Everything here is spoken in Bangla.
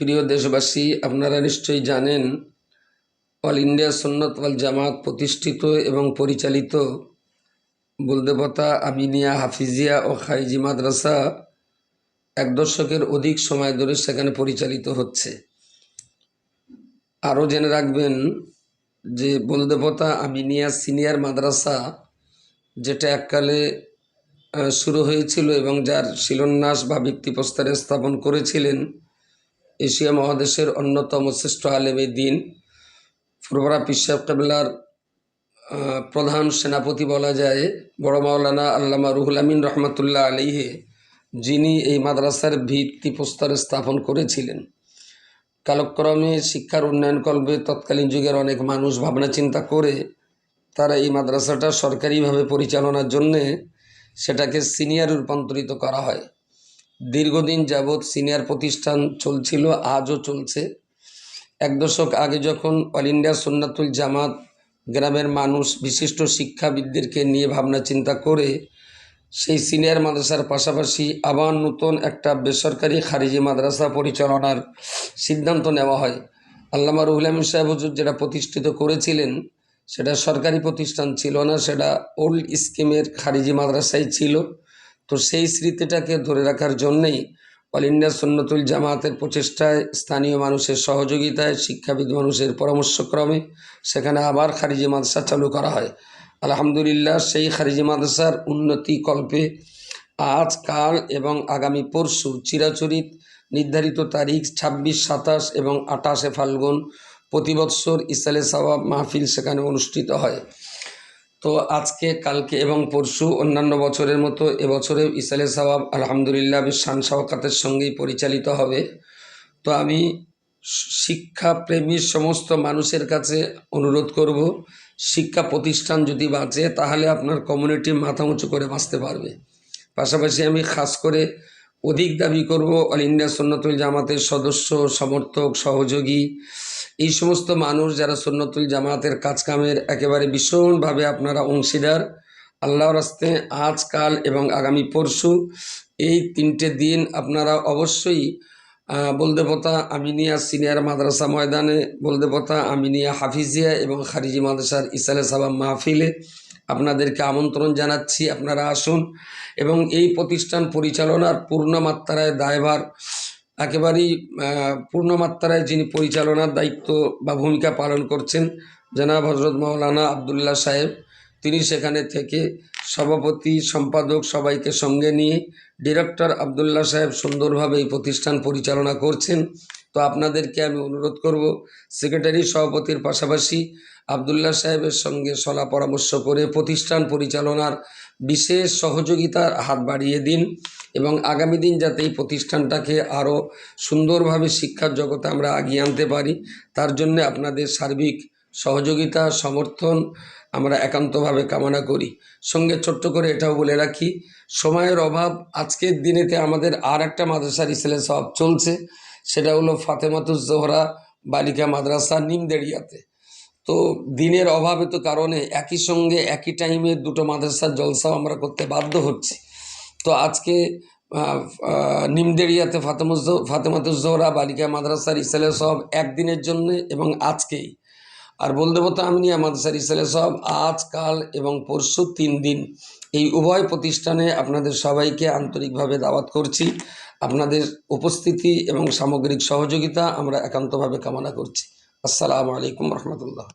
প্রিয় দেশবাসী, আপনারা নিশ্চয়ই জানেন, অল ইন্ডিয়া সুন্নত ওয়াল জামাত প্রতিষ্ঠিত এবং পরিচালিত বুলদেবতা আমিনিয়া হাফিজিয়া ও খাইজি মাদ্রাসা এক দশকের অধিক সময় ধরে সেখানে পরিচালিত হচ্ছে। আরও জেনে রাখবেন যে বলদেবতা আমিনিয়া সিনিয়র মাদ্রাসা যেটা এককালে শুরু হয়েছিল এবং যার শিলান্যাস বা ভিত্তিপ্রস্তরে স্থাপন করেছিলেন এশিয়া মহাদেশের অন্যতম শ্রেষ্ঠ আলেমে দিন। ফুরবরা পিসাব কেবলার প্রধান সেনাপতি বলা যায়। বড় মাওলানা আল্লামা রুহুল আমিন রহমতুল্লাহ আলিহে যিনি এই মাদ্রাসার ভিত্তি প্রস্তরে স্থাপন করেছিলেন। কালক্রমে শিক্ষার উন্নয়ন কল্পে তৎকালীন যুগের অনেক মানুষ ভাবনা চিন্তা করে তারা এই মাদ্রাসাটা সরকারিভাবে পরিচালনার জন্যে সেটাকে সিনিয়র রূপান্তরিত করা হয়। দীর্ঘদিন যাবৎ সিনিয়র প্রতিষ্ঠান চলছিল, আজও চলছে। এক দশক আগে যখন অল ইন্ডিয়া সুন্নাতুল জামাত গ্রামের মানুষ বিশিষ্ট শিক্ষাবিদদেরকে নিয়ে ভাবনা চিন্তা করে, সেই সিনিয়র মাদ্রাসার পাশাপাশি আবার নতুন একটা বেসরকারি খারিজি মাদ্রাসা পরিচালনার সিদ্ধান্ত নেওয়া হয়। আল্লামা রুহুল আমিন সাহেব হুজুর যেটা প্রতিষ্ঠিত করেছিলেন, সেটা সরকারি প্রতিষ্ঠান ছিল না, সেটা ওল্ড স্কিমের খারিজি মাদ্রাসাই ছিল। তো সেই স্মৃতিটাকে ধরে রাখার জন্যেই অল ইন্ডিয়া সুন্নতুল জামাতের প্রচেষ্টায় স্থানীয় মানুষের সহযোগিতায় শিক্ষাবিদ মানুষের পরামর্শক্রমে সেখানে আবার খারিজি মাদ্রাসা চালু করা হয়। আলহামদুলিল্লাহ সেই খারিজি মাদ্রাসার উন্নতি কল্পে আজ, কাল এবং আগামী পরশু চিরাচরিত নির্ধারিত তারিখ ছাব্বিশ, সাতাশ এবং আঠাশে ফাল্গুন প্রতি বৎসর ইসালে সওয়াব মাহফিল সেখানে অনুষ্ঠিত হয়। তো আজকে, কালকে এবং পরশু অন্যান্য বছরের মতো এবছরেও ইসালে সওয়াব আলহামদুলিল্লাহ শান শওকাতের সঙ্গেই পরিচালিত হবে। তো আমি শিক্ষাপ্রেমী সমস্ত মানুষের কাছে অনুরোধ করব, শিক্ষা প্রতিষ্ঠান যদি বাঁচে তাহলে আপনার কমিউনিটি মাথা উঁচু করে বাঁচতে পারবে। পাশাপাশি আমি খাস করে অধিক দাবি করব অল ইন্ডিয়া সন্ন্যতুল জামাতের সদস্য, সমর্থক, সহযোগী। এই সমস্ত মানুষ যারা সন্ন্যতুল জামাতের কাজকামের একেবারে ভীষণভাবে আপনারা অংশীদার, আল্লাহর রাস্তে আজকাল এবং আগামী পরশু এই তিনটে দিন আপনারা অবশ্যই বলদেবতা আমিনিয়া সিনিয়র মাদ্রাসা ময়দানে, বলদেবতা আমিনিয়া হাফিজিয়া এবং খারিজি মাদ্রাসার ইসালে সাবাব মাহফিলে আপনাদেরকে আমন্ত্রণ জানাচ্ছি, আপনারা আসুন। এবং এই প্রতিষ্ঠান পরিচালনার পূর্ণমাত্রায় দায়ভার, একেবারেই পূর্ণমাত্রায় যিনি পরিচালনার দায়িত্ব বা ভূমিকা পালন করছেন, জনাব হজরত মৌলানা আবদুল্লাহ সাহেব, তিনি সেখানে থেকে সভাপতি, সম্পাদক সবাইকে সঙ্গে নিয়ে ডিরেক্টর আবদুল্লাহ সাহেব সুন্দরভাবে এই প্রতিষ্ঠান পরিচালনা করছেন। তো আপনাদেরকে আমি অনুরোধ করব সেক্রেটারি সভাপতির পাশাপাশি আবদুল্লাহ সাহেবের সঙ্গে সলা পরামর্শ করে প্রতিষ্ঠান পরিচালনার বিশেষ সহযোগিতার হাত বাড়িয়ে দিন এবং আগামী দিন যাতে এই প্রতিষ্ঠানটাকে আরও সুন্দরভাবে শিক্ষার জগতে আমরা আগিয়ে আনতে পারি, তার জন্য আপনাদের সার্বিক সহযোগিতা, সমর্থন আমরা একান্তভাবে কামনা করি। সঙ্গে ছোট্ট করে এটাও বলে রাখি, সময়ের অভাব আজকের দিনেতে আমাদের আর একটা মাদ্রাসার ইসলে সব চলছে। সেটা হলো ফাতেমাতুজ জোহরা, বালিকা মাদ্রাসা, নিমদেড়িয়াতে। তো দিনের অভাবে তো কারণে একই সঙ্গে একই টাইমে দুটো মাদ্রাসার জলসাও আমরা করতে বাধ্য হচ্ছি। তো আজকে নিমদেড়িয়াতে ফাতেমুজ ফাতেমাতুজ জোহরা, বালিকা মাদ্রাসার ইসলে সব একদিনের জন্য এবং আজকেই। আর বলদেবতা আমিনিয়া মাদ্রাসার ইসলে সব আজ, কাল এবং পরশু তিন দিন। এই উভয় প্রতিষ্ঠানে আপনাদের সবাইকে আন্তরিকভাবে দাওয়াত করছি। আপনাদের উপস্থিতি এবং সামগ্রিক সহযোগিতা আমরা একান্তভাবে কামনা করছি। আসসালামু আলাইকুম রহমতুল্লাহ।